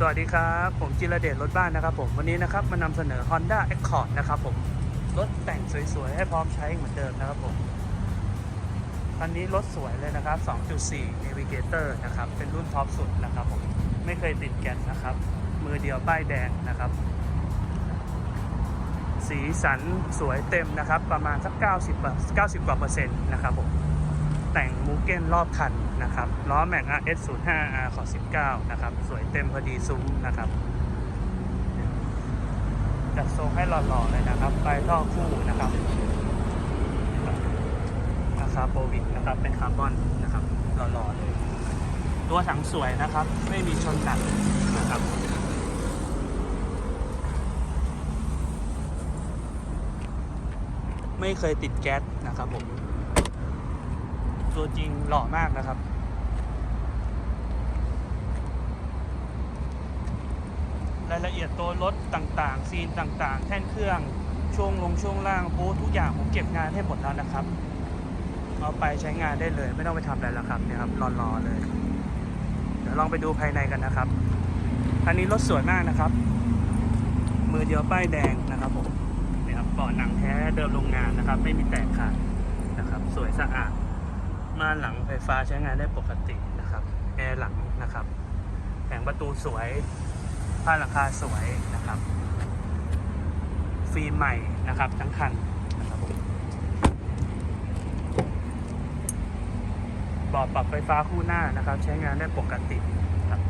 สวัสดีครับ ผมจิรเดชรถบ้านนะครับผม วันนี้นะครับมานำเสนอ Honda Accord นะครับผม รถแต่งสวยๆ ให้พร้อมใช้เหมือนเดิมนะครับผมคันนี้รถสวยเลยนะครับ 2.4 Navigator นะครับ เป็นรุ่นท็อปสุดนะครับผม ไม่เคยติดแก๊สนะครับ มือเดียวป้ายแดงนะครับ สีสันสวยเต็มนะครับ ประมาณสัก 90 90 กว่าเปอร์เซ็นต์นะครับผม แต่งมูเก้นรอบคันนะครับล้อแม็ก RS 0 5 R ขอ19 นะครับ สวยเต็มพอดีซุ้มนะครับจัดทรงให้หล่อๆเลยนะครับไฟท่อคู่นะครับราคาโปรวิกนะครับเป็นคาร์บอนนะครับหล่อๆเลย ตัวถังสวยนะครับ ไม่มีชนหนักนะครับไม่เคยติดแก๊สนะครับผม ตัวจริงหล่อมากนะครับรายละเอียดตัวรถต่างๆ ซีนต่างๆ แท่นเครื่องช่วงลงช่วงล่างบูธทุกอย่างผมเก็บงานให้หมดแล้วนะครับ เอาไปใช้งานได้เลย ไม่ต้องไปทำอะไรแล้วครับเนี่ยครับรอๆเลย เดี๋ยวลองไปดูภายในกันนะครับอันนี้รถสวยมากนะครับ มือเดียวป้ายแดงนะครับผมเนี่ยครับเบาะหนังแท้เดิมโรงงานนะครับ ไม่มีแตกขาดนะครับ สวยสะอาด ม่านหลังไฟฟ้าใช้งานได้ปกตินะครับ แอร์หลังนะครับ แผงประตูสวย ผ้าหลังคาสวยนะครับ ฟิล์มใหม่นะครับ ทั้งคันนะครับบาะปรับไฟฟ้าคู่หน้านะครับ ใช้งานได้ปกติครับ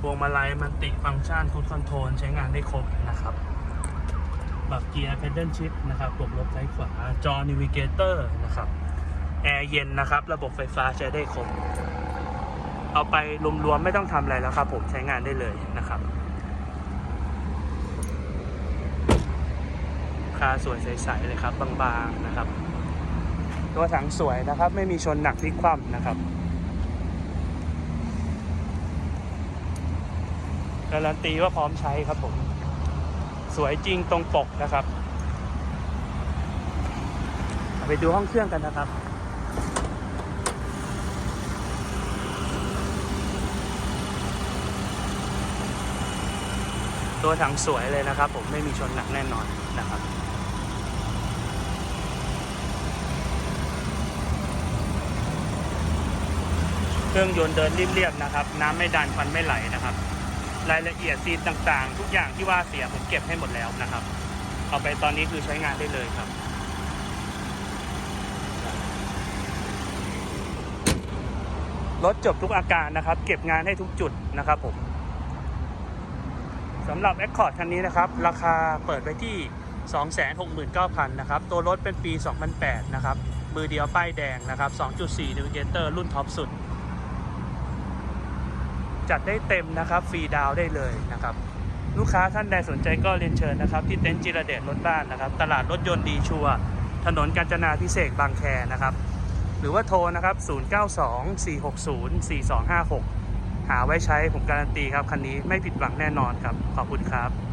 พวงมาลัยมันติฟังก์ชันคูดคอนโทรลใช้งานได้ครบนะครับปรับเกียร์เพดเดิลชิพนะครับกดลบซ้ายขวาจอนิวิเกเตอร์นะครับ แอร์เย็นนะครับ ระบบไฟฟ้าใช้ได้ครบ เอาไปรวมๆไม่ต้องทำอะไรแล้วครับ ผมใช้งานได้เลยนะครับคาสวยใสๆเลยครับบางๆนะครับ ตัวถังสวยนะครับ ไม่มีชนหนักพลิกคว่ำนะครับการันตีว่าพร้อมใช้ครับผม สวยจริงตรงปกนะครับ ไปดูห้องเครื่องกันนะครับ ตัวถังสวยเลยนะครับ ผมไม่มีชนหนักแน่นอนนะครับเครื่องยนต์เดินเรียบๆนะครับ น้ำไม่ดันควันไม่ไหลนะครับ รายละเอียดซีนต่างๆ ทุกอย่างที่ว่าเสียผมเก็บให้หมดแล้วนะครับ เอาไปตอนนี้คือใช้งานได้เลยครับ รถจบทุกอาการนะครับ เก็บงานให้ทุกจุดนะครับผม สำหรับ Accord คันนี้นะครับ ราคาเปิดไปที่ 269,000นะครับ ตัวรถเป็นปี 2008 นะครับ มือเดียวป้ายแดงนะครับ 2.4 Navigator รุ่นท็อปสุด จัดได้เต็มนะครับ ฟรีดาวได้เลยนะครับ ลูกค้าท่านใดสนใจก็เรียนเชิญนะครับ ที่เต็นท์จิรเดชรถบ้านนะครับ ตลาดรถยนต์ดีชัว ถนนกาญจนาพิเศษบางแคนะครับ หรือว่าโทรนะครับ 0924604256 หาไว้ใช้ผมการันตีครับคันนี้ไม่ผิดหวังแน่นอนครับ ขอบคุณครับ